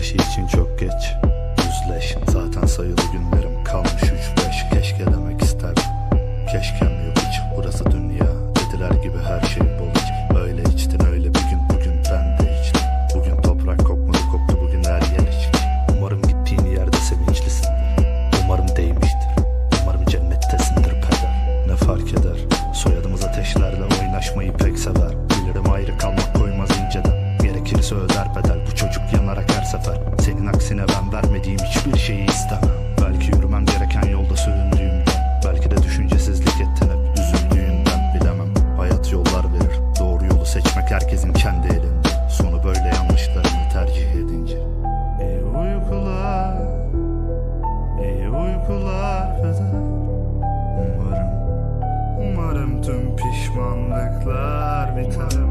her şey için çok geç. Yüzleş zaten sayılı günlerim kalmış. Üç beş Keşke demek isterdim. Keşkem yok hiç burası dünya? Dediler gibi her şey bol iç. Öyle içtin öyle bir gün. Bugün ben de içtim. Bugün toprak kokmadı koktu. Bugün her yer içki Umarım gittiğin yerde sevinçlisin Umarım değmiştir. Umarım cennettesindir peder. Ne fark eder? Soyadımız ateşlerle oynaşmayı pek sever. Bilirim ayrı kalmak koymaz inceden. Gerekirse öder bedel vermediğim hiçbir şeyi istemem. Belki yürümem gereken yolda süründüğümden Belki de düşüncesizlik ettin hep üzüldüğünden Bilemem. Hayat yollar verir Doğru yolu seçmek herkesin kendi elinde. Sonu böyle yanlışlarını tercih edince. İyi uykular İyi uykular peder Umarım Umarım tüm pişmanlıklar biter